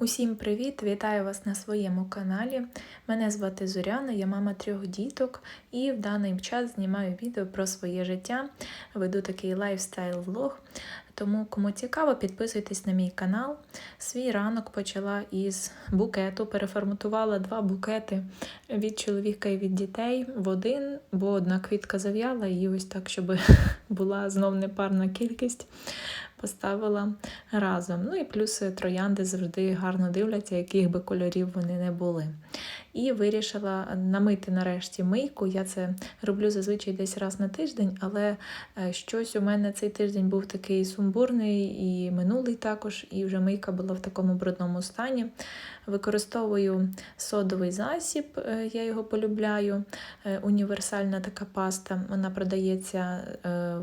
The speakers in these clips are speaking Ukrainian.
Усім привіт! Вітаю вас на своєму каналі. Мене звати Зоряна, я мама трьох діток і в даний час знімаю відео про своє життя. Веду такий лайфстайл-влог. Тому, кому цікаво, підписуйтесь на мій канал. Свій ранок почала із букету, переформатувала два букети від чоловіка і від дітей в один, бо одна квітка зав'яла, і ось так, щоб була знов непарна кількість поставила разом. Ну і плюс троянди завжди гарно дивляться, яких би кольорів вони не були. І вирішила намити нарешті мийку. Я це роблю зазвичай десь раз на тиждень, але е, щось у мене цей тиждень був такий сумбурний і минулий також, і вже мийка була в такому брудному стані. Використовую содовий засіб, е, я його полюбляю. Е, Універсальна така паста. Вона продається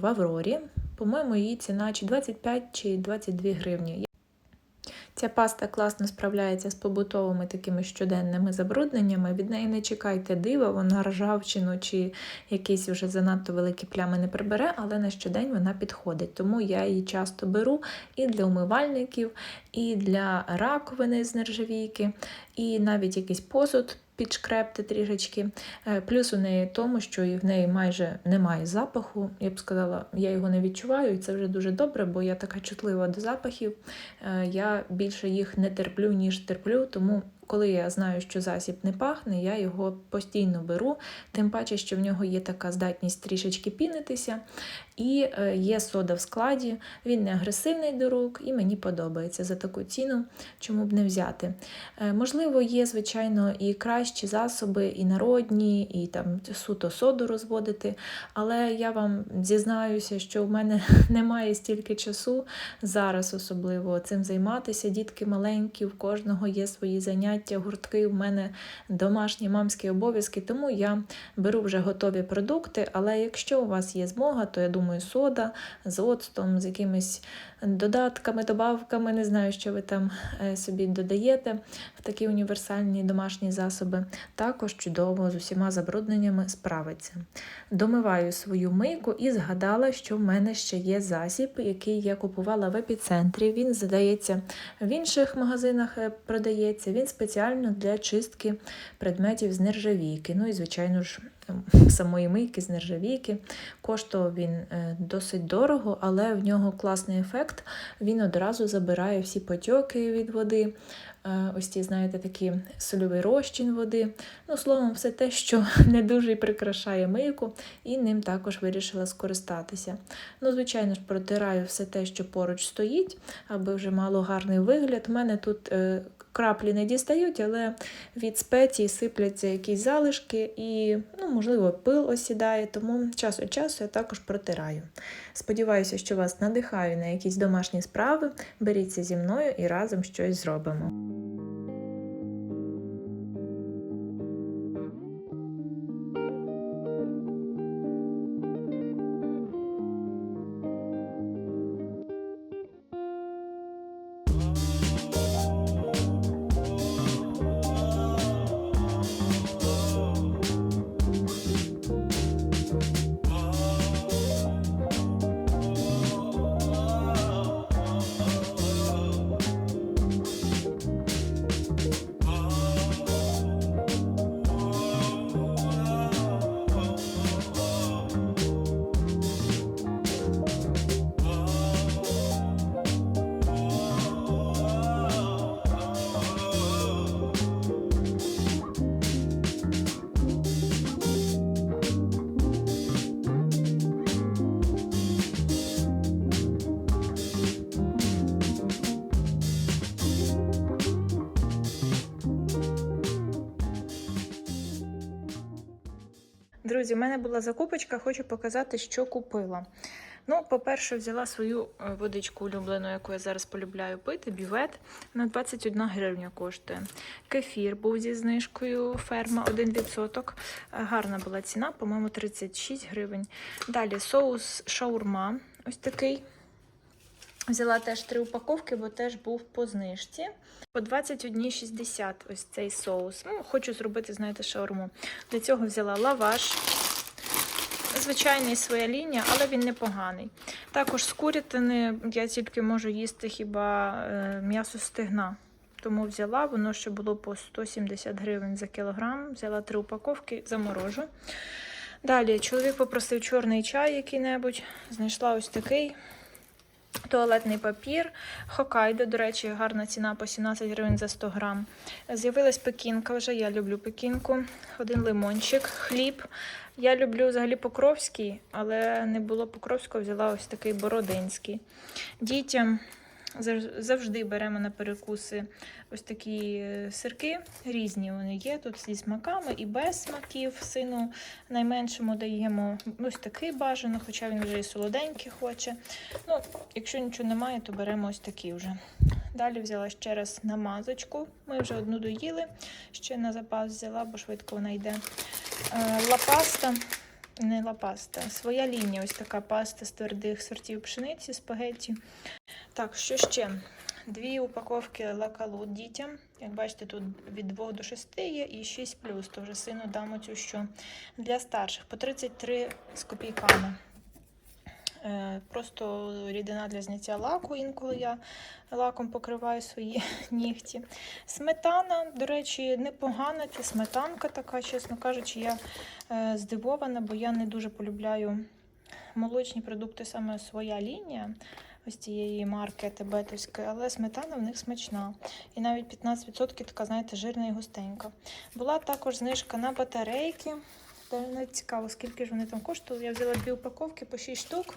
в Аврорі. По-моєму, її ціна чи 25 чи 22 гривні. Ця паста класно справляється з побутовими такими щоденними забрудненнями. Від неї не чекайте дива, вона ржавчину чи якісь вже занадто великі плями не прибере, але на щодень вона підходить. Тому я її часто беру і для умивальників, і для раковини з нержавійки, і навіть якийсь посуд підшкрепти трішечки. Е, Плюс у неї тому, що і в неї майже немає запаху. Я б сказала, я його не відчуваю, і це вже дуже добре, бо я така чутлива до запахів. Е, Я більше їх не терплю, ніж терплю, тому. Коли я знаю, що засіб не пахне, я його постійно беру, тим паче, що в нього є така здатність трішечки пінитися, і е, є сода в складі, він не агресивний до рук, і мені подобається за таку ціну, чому б не взяти. Е, Можливо, є, звичайно, і кращі засоби, і народні, і там суто соду розводити, але я вам зізнаюся, що в мене немає стільки часу зараз, особливо цим займатися. Дітки маленькі, в кожного є свої заняття, гуртки, в мене домашні мамські обов'язки, тому я беру вже готові продукти. Але якщо у вас є змога, то я думаю, сода з оцтом, з якимись додатками, добавками, не знаю, що ви там е, собі додаєте в такі універсальні домашні засоби, також чудово з усіма забрудненнями справиться. Домиваю свою мийку і згадала, що в мене ще є засіб, який я купувала в епіцентрі. Він здається в інших магазинах е, продається. Він спеціально для чистки предметів з нержавійки. Ну і, звичайно ж, самої мийки з нержавійки. Коштував він е, досить дорого, але в нього класний ефект. Він одразу забирає всі потьоки від води. Е, Ось ті, знаєте, такі сольовий розчин води. Ну, словом, все те, що не дуже й прикрашає мийку, і ним також вирішила скористатися. Ну, звичайно ж, протираю все те, що поруч стоїть, аби вже мало гарний вигляд. У мене тут е, краплі не дістають, але від спецій сипляться якісь залишки і, ну, можливо, пил осідає, тому час від часу я також протираю. Сподіваюся, що вас надихаю на якісь домашні справи. Беріться зі мною і разом щось зробимо. thank you Друзі, у мене була закупочка, хочу показати, що купила. Ну, по-перше, взяла свою е, водичку улюблену, яку я зараз полюбляю пити, бювет на 21 гривня коштує. Кефір був зі знижкою ферма 1%. Е, Гарна була ціна, по-моєму, 36 гривень. Далі соус шаурма, ось такий. Взяла теж три упаковки, бо теж був по знижці. По 21,60 ось цей соус. Ну, хочу зробити, знаєте, шаурму. Для цього взяла лаваш. Звичайний своя лінія, але він непоганий. Також з курятини я тільки можу їсти хіба е, м'ясо стегна. Тому взяла, воно ще було по 170 гривень за кілограм. Взяла три упаковки, заморожу. Далі чоловік попросив чорний чай який-небудь. Знайшла ось такий. Туалетний папір, Хокайдо, до речі, гарна ціна по 17 гривень за 100 грам. З'явилась пекінка вже, я люблю пекінку. Один лимончик, хліб. Я люблю взагалі покровський, але не було покровського, взяла ось такий бородинський. Дітям завжди беремо на перекуси ось такі е, сирки. Різні вони є. Тут зі смаками і без смаків. Сину найменшому даємо ось такий бажано, хоча він вже і солоденький хоче. Ну, якщо нічого немає, то беремо ось такі вже. Далі взяла ще раз намазочку. Ми вже одну доїли, ще на запас взяла, бо швидко вона йде. Е, Лапаста, не паста. своя лінія, ось така паста з твердих сортів пшениці, спагетті. Так, що ще? Дві упаковки лакалу дітям. Як бачите, тут від 2 до 6 є і 6 плюс, то вже сину дам оцю що для старших по 33 з копійками. Е, Просто рідина для зняття лаку, інколи я лаком покриваю свої нігті. Сметана, до речі, непогана, це сметанка така, чесно кажучи, я е, здивована, бо я не дуже полюбляю молочні продукти, саме своя лінія. Ось цієї марки Тибетовської, але сметана в них смачна. І навіть 15% така, знаєте, жирна і густенька. Була також знижка на батарейки. Не цікаво, скільки ж вони там коштували. Я взяла дві упаковки по 6 штук.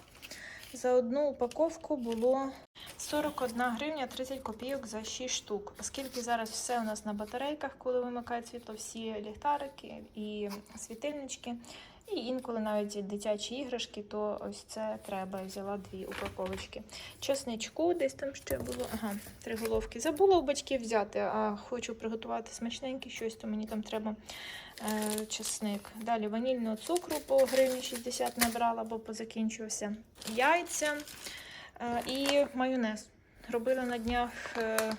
За одну упаковку було 41 гривня 30 копійок за 6 штук. Оскільки зараз все у нас на батарейках, коли вимикають світло, всі ліхтарики і світильнички, і інколи навіть дитячі іграшки, то ось це треба. Я взяла дві упаковочки. Чесничку десь там ще було. Ага, три головки. Забула у батьків взяти, а хочу приготувати смачненьке щось, то мені там треба чесник. Далі ванільного цукру по гривні 60 набрала, бо позакінчився. Яйця е, і майонез. Робила на днях. Е,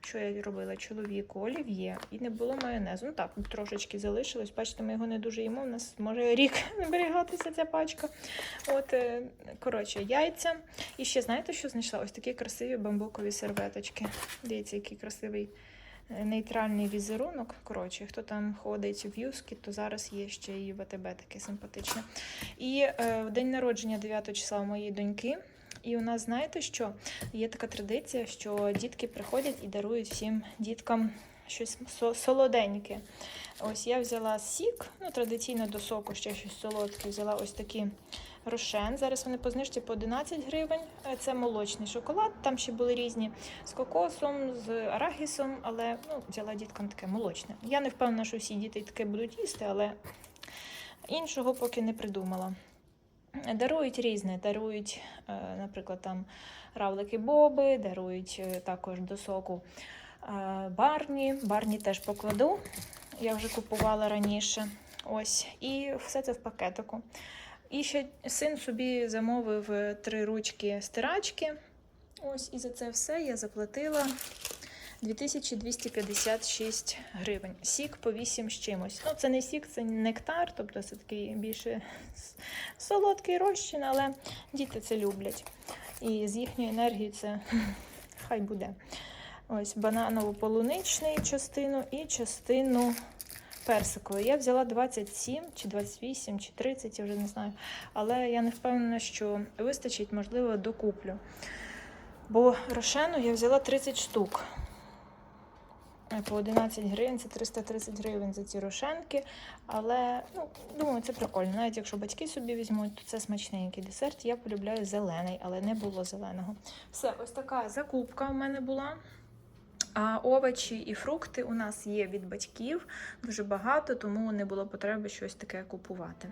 що я робила чоловіку олів'є і не було майонезу. Ну так, трошечки залишилось. Бачите, ми його не дуже їмо. У нас може рік зберігатися ця пачка. От, е, коротше, яйця. І ще знаєте, що знайшла? Ось такі красиві бамбукові серветочки. Дивіться, який красивий е, нейтральний візерунок. Коротше, хто там ходить в юскі, то зараз є ще і в АТБ таке симпатичне. І е, в день народження 9 числа моєї доньки. І у нас, знаєте що? Є така традиція, що дітки приходять і дарують всім діткам щось солоденьке. Ось я взяла сік, ну традиційно до соку ще щось солодке. Взяла ось такі рошен. Зараз вони по знижці по 11 гривень. Це молочний шоколад. Там ще були різні з кокосом, з арахісом, але ну, взяла діткам таке молочне. Я не впевнена, що всі діти таке будуть їсти, але іншого поки не придумала. Дарують різне, дарують, е, наприклад, там равлики Боби, дарують е, також до соку е, барні. Барні теж покладу. Я вже купувала раніше. Ось, і все це в пакетику. І ще син собі замовив е, три ручки стирачки. Ось, і за це все я заплатила 2256 гривень. Сік по 8 з чимось. Ну, це не сік, це нектар, тобто це такий більше солодкий розчин, але діти це люблять. І з їхньої енергії це хай буде. Ось бананово-полуничний частину і частину персикової. Я взяла 27 чи 28 чи 30, я вже не знаю. Але я не впевнена, що вистачить, можливо, докуплю. Бо рошену я взяла 30 штук. Е, По 11 гривень це 330 гривень за ці рошенки. Але ну, думаю, це прикольно. Навіть якщо батьки собі візьмуть, то це смачненький десерт. Я полюбляю зелений, але не було зеленого. Все, ось така закупка у мене була. А овочі і фрукти у нас є від батьків дуже багато, тому не було потреби щось таке купувати.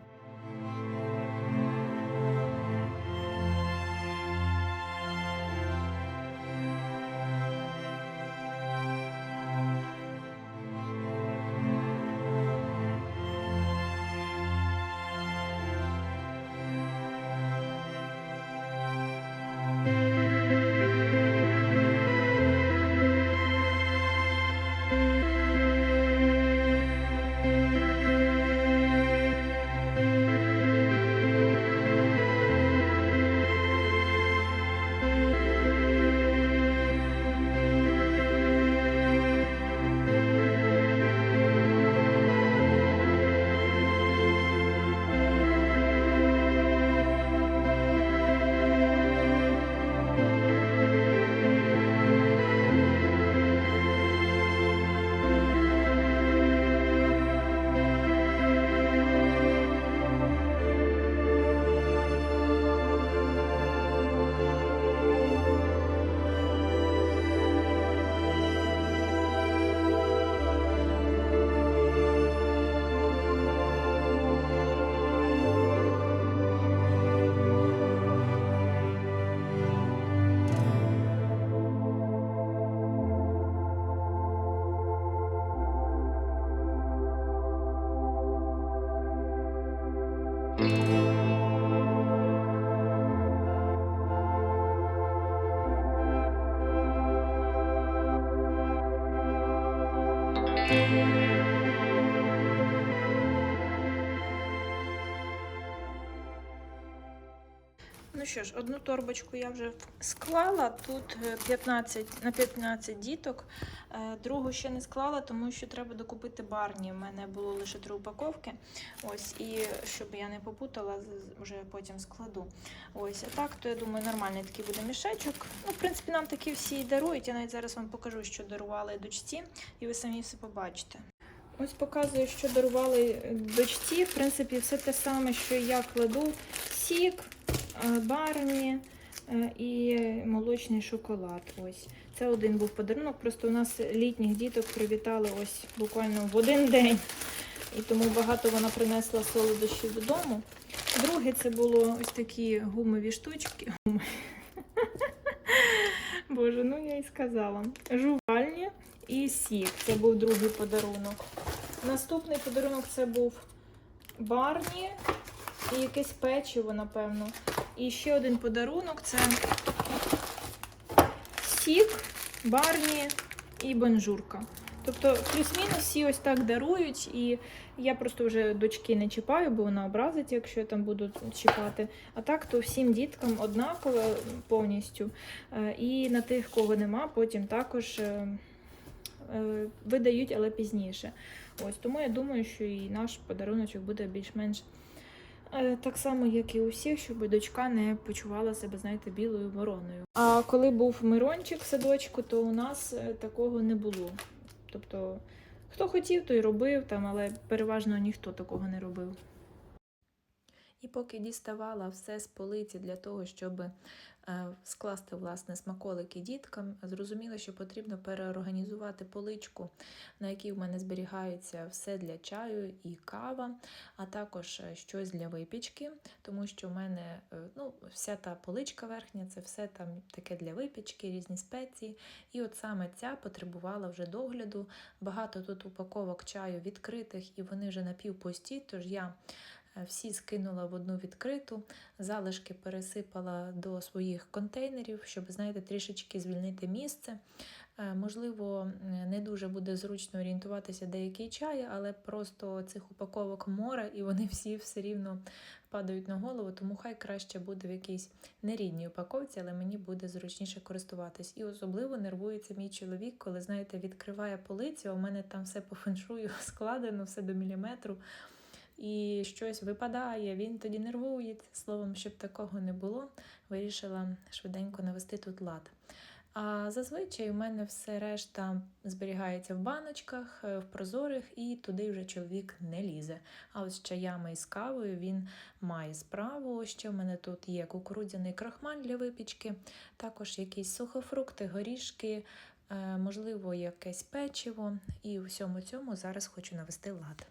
Що ж, одну торбочку я вже склала. Тут е, 15, на 15 діток. Е, Другу ще не склала, тому що треба докупити барні. У мене було лише три упаковки. Ось, і щоб я не попутала, вже потім складу. Ось, а так, то я думаю, нормальний такий буде мішечок. Ну, в принципі, нам такі всі і дарують. Я навіть зараз вам покажу, що дарували дочці, і ви самі все побачите. Ось показую, що дарували е, дочці. В принципі, все те саме, що я кладу. Сік, е, барні е, і молочний шоколад. Ось. Це один був подарунок. Просто у нас літніх діток привітали ось буквально в один день. І тому багато вона принесла солодощів додому. Друге, це було ось такі гумові штучки. Боже, ну я і сказала. Жувальні і сік. Це був другий подарунок. Наступний подарунок це був барні і якесь печиво, напевно. І ще один подарунок це сік, барні і бонжурка. Тобто, плюс-мінус всі ось так дарують, і я просто вже дочки не чіпаю, бо вона образить, якщо я там буду чіпати. А так, то всім діткам однаково повністю. Е, І на тих, кого нема, потім також е, е, видають, але пізніше. Ось тому я думаю, що і наш подаруночок буде більш-менш так само, як і у щоб дочка не почувала себе, знаєте, білою вороною. А коли був Мирончик в садочку, то у нас е, такого не було. Тобто, хто хотів, той робив, там, але переважно ніхто такого не робив. І поки діставала все з полиці для того, щоб скласти власне смаколики діткам, зрозуміла, що потрібно переорганізувати поличку, на якій в мене зберігається все для чаю і кава, а також е, щось для випічки, тому що в мене е, ну, вся та поличка верхня, це все там таке для випічки, різні спеції. І от саме ця потребувала вже догляду. Багато тут упаковок чаю відкритих, і вони вже напівпусті, тож я е, всі скинула в одну відкриту, залишки пересипала до своїх контейнерів, щоб, знаєте, трішечки звільнити місце. Е, Можливо, не дуже буде зручно орієнтуватися, де який чай, але просто цих упаковок море, і вони всі все рівно падають на голову, тому хай краще буде в якійсь нерідній упаковці, але мені буде зручніше користуватись. І особливо нервується мій чоловік, коли, знаєте, відкриває полицю, а у мене там все по феншую складено, все до міліметру. І щось випадає, він тоді нервується. Словом, щоб такого не було, вирішила швиденько навести тут лад. А зазвичай у мене все решта зберігається в баночках, е, в прозорих, і туди вже чоловік не лізе. А от з чаями і з кавою він має справу. Ще в мене тут є кукурудзяний крахмаль для випічки, також якісь сухофрукти, горішки, е, можливо, якесь печиво. І у всьому цьому зараз хочу навести лад.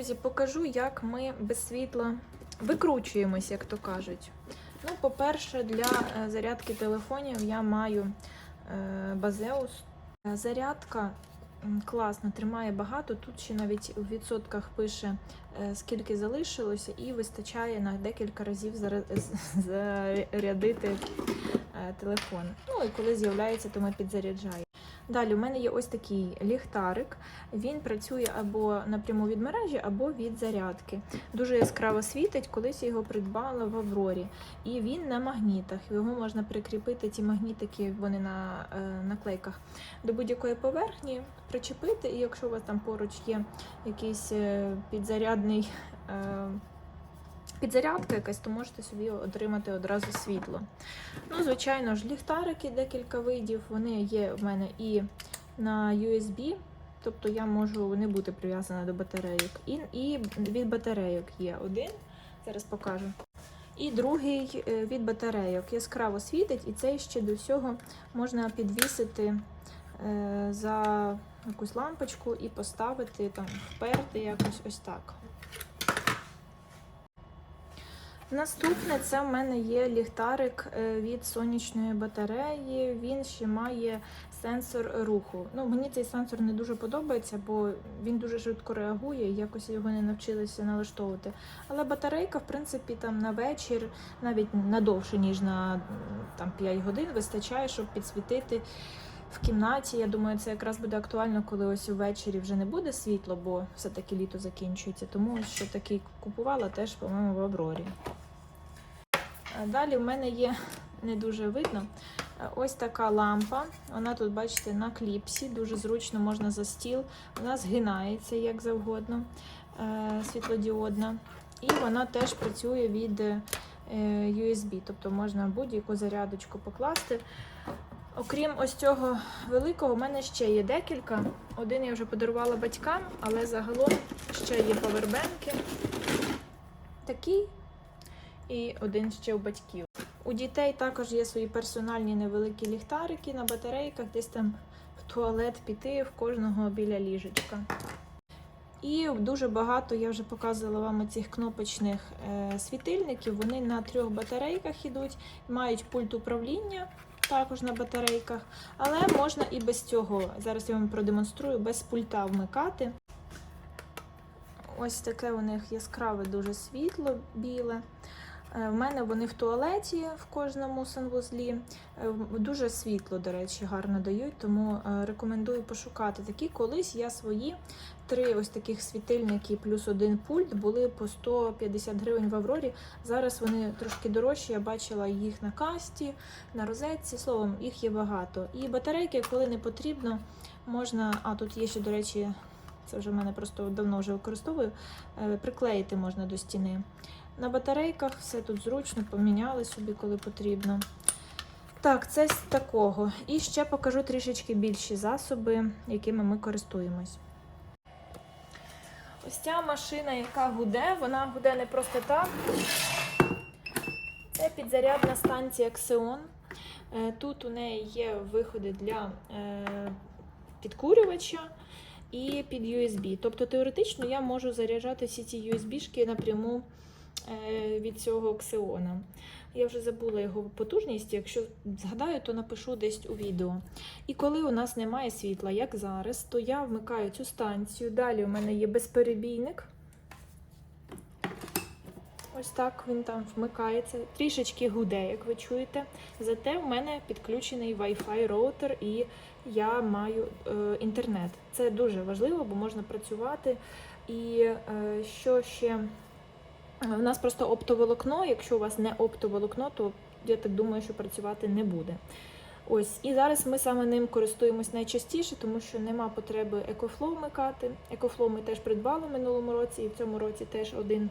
Друзі, покажу, як ми без світла викручуємось, як то кажуть. Ну, по-перше, для е, зарядки телефонів я маю е, Базеус. Е, Зарядка класно, тримає багато. Тут ще навіть у відсотках пише, скільки залишилося, і вистачає на декілька разів зарядити е, телефон. Ну і коли з'являється, то ми підзаряджаємо. Далі у мене є ось такий ліхтарик. Він працює або напряму від мережі, або від зарядки. Дуже яскраво світить, колись його придбала в Аврорі. І він на магнітах. Його можна прикріпити, ці магнітики, вони на е, наклейках до будь-якої поверхні, причепити, і якщо у вас там поруч є якийсь е, підзарядний. Е, підзарядка якась, то можете собі отримати одразу світло. Ну, звичайно ж, ліхтарики, декілька видів. Вони є в мене і на USB, тобто я можу не бути прив'язана до батарейок. І, і від батарейок є один, зараз покажу. І другий е, від батарейок яскраво світить, і цей ще до всього можна підвісити е, за якусь лампочку і поставити там, вперти якось ось так. Наступне це в мене є ліхтарик е, від сонячної батареї. Він ще має сенсор руху. Ну, мені цей сенсор не дуже подобається, бо він дуже швидко реагує, якось його не навчилися налаштовувати. Але батарейка, в принципі, там на вечір, навіть на довше, ніж на там, 5 годин, вистачає, щоб підсвітити в кімнаті. Я думаю, це якраз буде актуально, коли ось ввечері вже не буде світло, бо все-таки літо закінчується. Тому що такий купувала теж, по-моєму, в Аврорі. Далі в мене є не дуже видно. е, Ось така лампа. Вона тут, бачите, на кліпсі, дуже зручно можна за стіл. Вона згинається як завгодно, е, світлодіодна. І вона теж працює від е, USB, тобто можна будь-яку зарядочку покласти. Окрім ось цього великого, у мене ще є декілька. Один я вже подарувала батькам, але загалом ще є павербенки. Такий і один ще у батьків. У дітей також є свої персональні невеликі ліхтарики на батарейках, десь там в туалет піти, в кожного біля ліжечка. І дуже багато я вже показувала вам цих кнопочних е, світильників. Вони на трьох батарейках ідуть, мають пульт управління також на батарейках, але можна і без цього. Зараз я вам продемонструю без пульта вмикати. Ось таке у них яскраве дуже світло біле. Е, В мене вони в туалеті в кожному санвузлі. Е, Дуже світло, до речі, гарно дають, тому е, рекомендую пошукати такі. Колись я свої три ось таких світильники плюс один пульт були по 150 гривень в Аврорі. Зараз вони трошки дорожчі. Я бачила їх на касті, на розетці. Словом, їх є багато. І батарейки, коли не потрібно, можна. А тут є ще, до речі, це вже в мене просто давно вже використовую. Приклеїти можна до стіни. На батарейках все тут зручно, поміняли собі, коли потрібно. Так, це з такого. І ще покажу трішечки більші засоби, якими ми користуємось. Ось ця машина, яка гуде, вона гуде не просто так. Це підзарядна станція Xeon. Е, Тут у неї є виходи для е, підкурювача і під USB. Тобто теоретично я можу заряджати всі ці USB-шки напряму від цього Xeon. Я вже забула його потужність. Якщо згадаю, то напишу десь у відео. І коли у нас немає світла, як зараз, то я вмикаю цю станцію. Далі у мене є безперебійник. Ось так він там вмикається. Трішечки гуде, як ви чуєте. Зате в мене підключений Wi-Fi роутер і я маю е, інтернет. Це дуже важливо, бо можна працювати. І е, що ще? У нас просто оптоволокно. Якщо у вас не оптоволокно, то я так думаю, що працювати не буде. Ось, і зараз ми саме ним користуємось найчастіше, тому що нема потреби EcoFlow вмикати. EcoFlow ми теж придбали в минулому році, і в цьому році теж один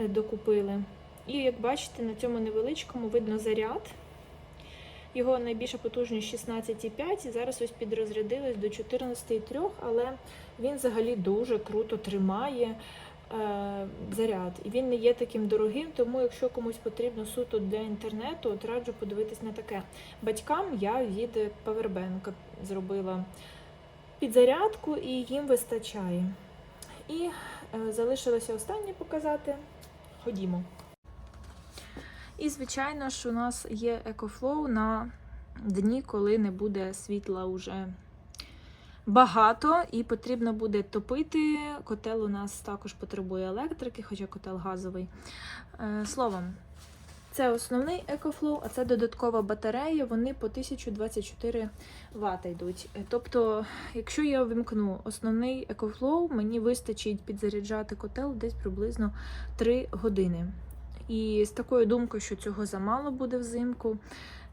е, докупили. І як бачите, на цьому невеличкому видно заряд. Його найбільша потужність 16,5, і зараз ось підрозрядились до 14,3, але він взагалі дуже круто тримає е, заряд. І він не є таким дорогим, тому якщо комусь потрібно суто для інтернету, от раджу подивитись на таке. Батькам я від Powerbank зробила підзарядку і їм вистачає. І е, залишилося останнє показати. Ходімо. І, звичайно ж, у нас є EcoFlow на дні, коли не буде світла уже багато і потрібно буде топити. Котел у нас також потребує електрики, хоча котел газовий. Е, Словом, це основний EcoFlow, а це додаткова батарея. Вони по 1024 Вт йдуть. Е, Тобто, якщо я вимкну основний EcoFlow, мені вистачить підзаряджати котел десь приблизно 3 години. І з такою думкою, що цього замало буде взимку,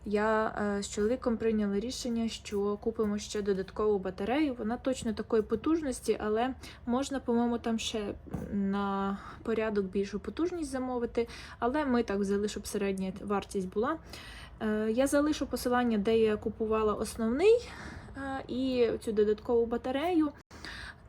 я е, з чоловіком прийняли рішення, що купимо ще додаткову батарею. Вона точно такої потужності, але можна, по-моєму, там ще на порядок більшу потужність замовити. Але ми так взяли, щоб середня вартість була. Е, Я залишу посилання, де я купувала основний е, і цю додаткову батарею.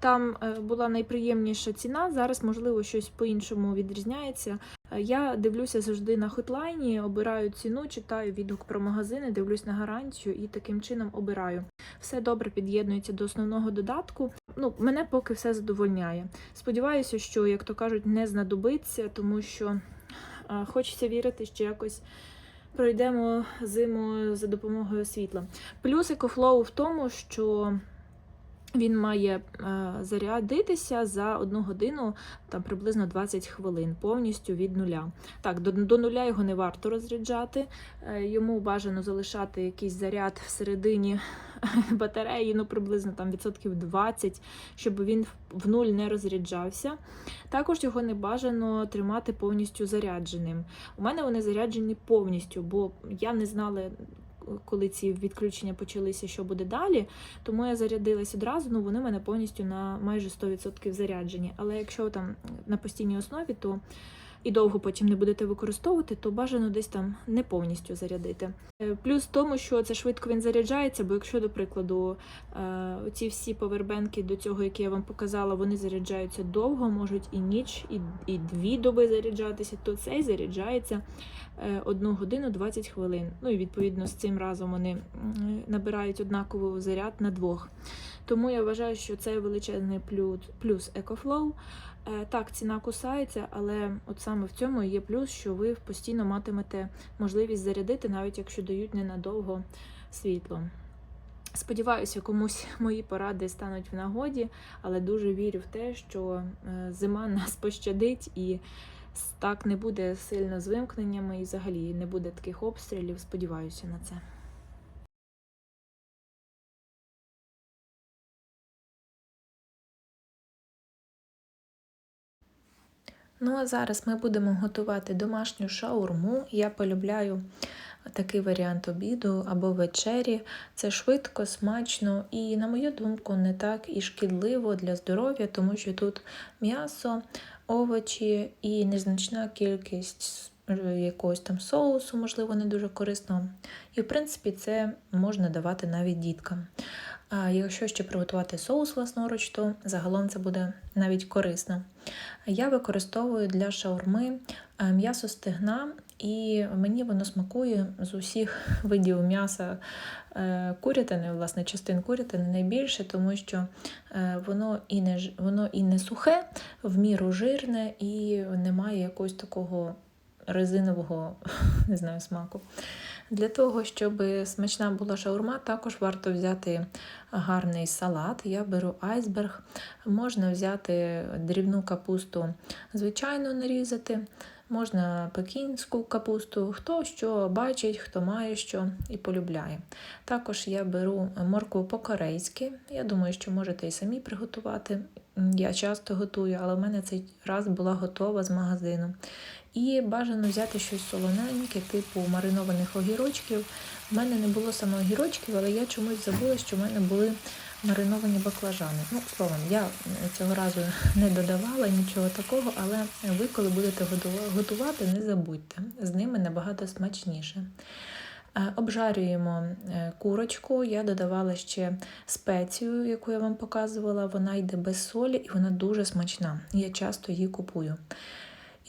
Там е, була найприємніша ціна. Зараз, можливо, щось по-іншому відрізняється. Е, Я дивлюся завжди на хотлайні, обираю ціну, читаю відгук про магазини, дивлюсь на гарантію і таким чином обираю. Все добре під'єднується до основного додатку. Ну, мене поки все задовольняє. Сподіваюся, що, як то кажуть, не знадобиться, тому що е, хочеться вірити, що якось. Пройдемо зиму за допомогою світла. Плюс екофлоу в тому, що він має е, зарядитися за одну годину, там приблизно 20 хвилин, повністю від нуля. Так, до, до нуля його не варто розряджати. Е, йому бажано залишати якийсь заряд всередині батареї, ну приблизно там відсотків 20, щоб він в- нуль не розряджався. Також його не бажано тримати повністю зарядженим. У мене вони заряджені повністю, бо я не знала. Коли ці відключення почалися, що буде далі, тому я зарядилась одразу. Ну вони в мене повністю на майже 100% заряджені. Але якщо там на постійній основі, то і довго потім не будете використовувати, то бажано десь там не повністю зарядити. Е, Плюс в тому, що це швидко він заряджається, бо якщо, до прикладу, е, оці всі повербенки до цього, які я вам показала, вони заряджаються довго, можуть і ніч, і, і дві доби заряджатися, то цей заряджається е, одну годину 20 хвилин. Ну і відповідно з цим разом вони набирають однаковий заряд на двох. Тому я вважаю, що це величезний плюс, плюс EcoFlow. Е, Так, ціна кусається, але от саме в цьому є плюс, що ви постійно матимете можливість зарядити, навіть якщо дають ненадовго світло. Сподіваюся, комусь мої поради стануть в нагоді, але дуже вірю в те, що е, зима нас пощадить і так не буде сильно з вимкненнями і взагалі не буде таких обстрілів. Сподіваюся на це. Ну а зараз ми будемо готувати домашню шаурму. Я полюбляю такий варіант обіду або вечері. Це швидко, смачно і, на мою думку, не так і шкідливо для здоров'я, тому що тут м'ясо, овочі і незначна кількість якогось там соусу, можливо, не дуже корисного. І, в принципі, це можна давати навіть діткам. А якщо ще приготувати соус власноруч, то загалом це буде навіть корисно. Я використовую для шаурми е, м'ясо стегна, і мені воно смакує з усіх видів м'яса е, курятини, власне, частин курятини найбільше, тому що е, воно і не, воно і не сухе, в міру жирне, і немає якогось такого резинового не знаю, смаку. Для того, щоб смачна була шаурма, також варто взяти гарний салат. Я беру айсберг. Можна взяти дрібну капусту, звичайно, нарізати. Можна пекінську капусту, хто що бачить, хто має що і полюбляє. Також я беру моркву по-корейськи. Я думаю, що можете і самі приготувати. Я часто готую, але в мене цей раз була готова з магазину. І бажано взяти щось солоненьке, типу маринованих огірочків. У мене не було саме огірочків, але я чомусь забула, що в мене були мариновані баклажани. Ну, словом, я цього разу не додавала нічого такого, але ви, коли будете готувати, не забудьте. З ними набагато смачніше. Е, Обжарюємо е, курочку. Я додавала ще спецію, яку я вам показувала. Вона йде без солі і вона дуже смачна. Я часто її купую.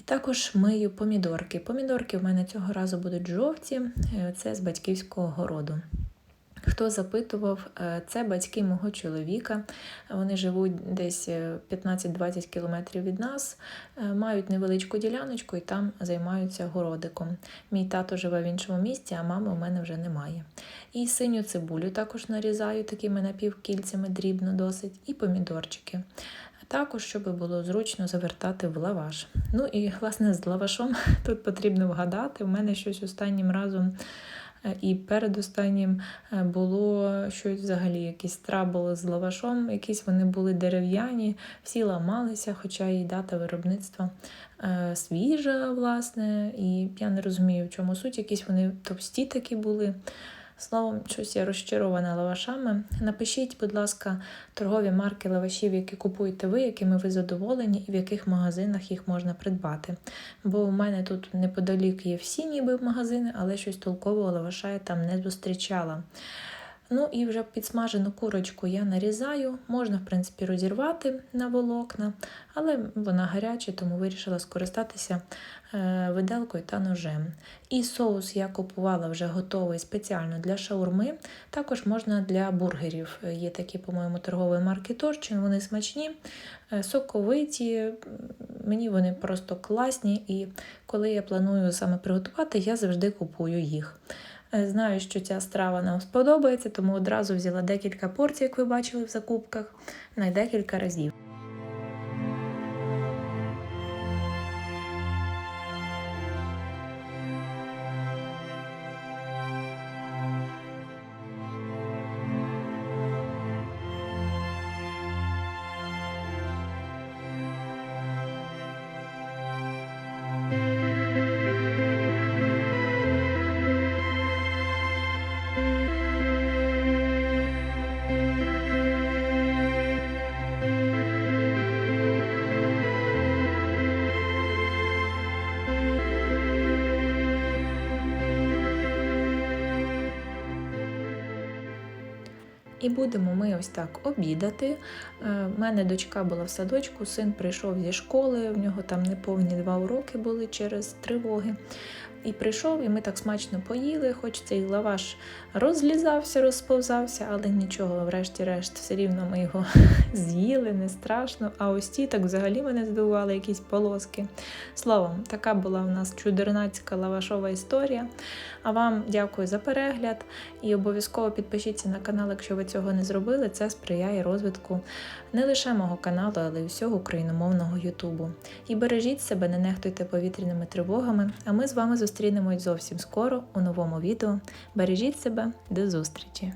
Також мию помідорки. Помідорки в мене цього разу будуть жовті, е, це з батьківського городу. Хто запитував, е, це батьки мого чоловіка. Вони живуть десь е, 15-20 кілометрів від нас, е, мають невеличку діляночку і там займаються городиком. Мій тато живе в іншому місті, а мами у мене вже немає. І синю цибулю також нарізаю такими напівкільцями, дрібно досить, і помідорчики. Також, щоб було зручно завертати в лаваш. Ну і власне з лавашом тут потрібно вгадати. У мене щось останнім разом Е, І передостаннім е, було щось взагалі, якісь трабли з лавашом, якісь вони були дерев'яні, всі ламалися, хоча і дата виробництва е, свіжа, власне, і я не розумію, в чому суть. Якісь вони товсті такі були. Словом, щось я розчарована лавашами. Напишіть, будь ласка, торгові марки лавашів, які купуєте ви, якими ви задоволені, і в яких магазинах їх можна придбати. Бо у мене тут неподалік є всі ніби магазини, але щось толкового лаваша я там не зустрічала. Ну і вже підсмажену курочку я нарізаю. Можна, в принципі, розірвати на волокна, але вона гаряча, тому вирішила скористатися е, виделкою та ножем. І соус я купувала вже готовий спеціально для шаурми. Також можна для бургерів. Є такі, по-моєму, торгові марки Торчин, вони смачні, е, соковиті. Мені вони просто класні, і коли я планую саме приготувати, я завжди купую їх. Е, Знаю, що ця страва нам сподобається, тому одразу взяла декілька порцій, як ви бачили в закупках, на декілька разів. І будемо ми ось так обідати. У мене дочка була в садочку, син прийшов зі школи, в нього там неповні два уроки були через тривоги. І прийшов, і ми так смачно поїли, хоч цей лаваш розлізався, розповзався, але нічого, врешті-решт, все рівно ми його з'їли, не страшно. А ось ті так взагалі мене здивували якісь полоски. Словом, така була у нас чудернацька лавашова історія. А вам дякую за перегляд і обов'язково підпишіться на канал, якщо ви цього не зробили. Це сприяє розвитку не лише мого каналу, але й усього україномовного Ютубу. І бережіть себе, не нехтуйте повітряними тривогами. А ми з вами зустрінемось зовсім скоро у новому відео. Бережіть себе, до зустрічі!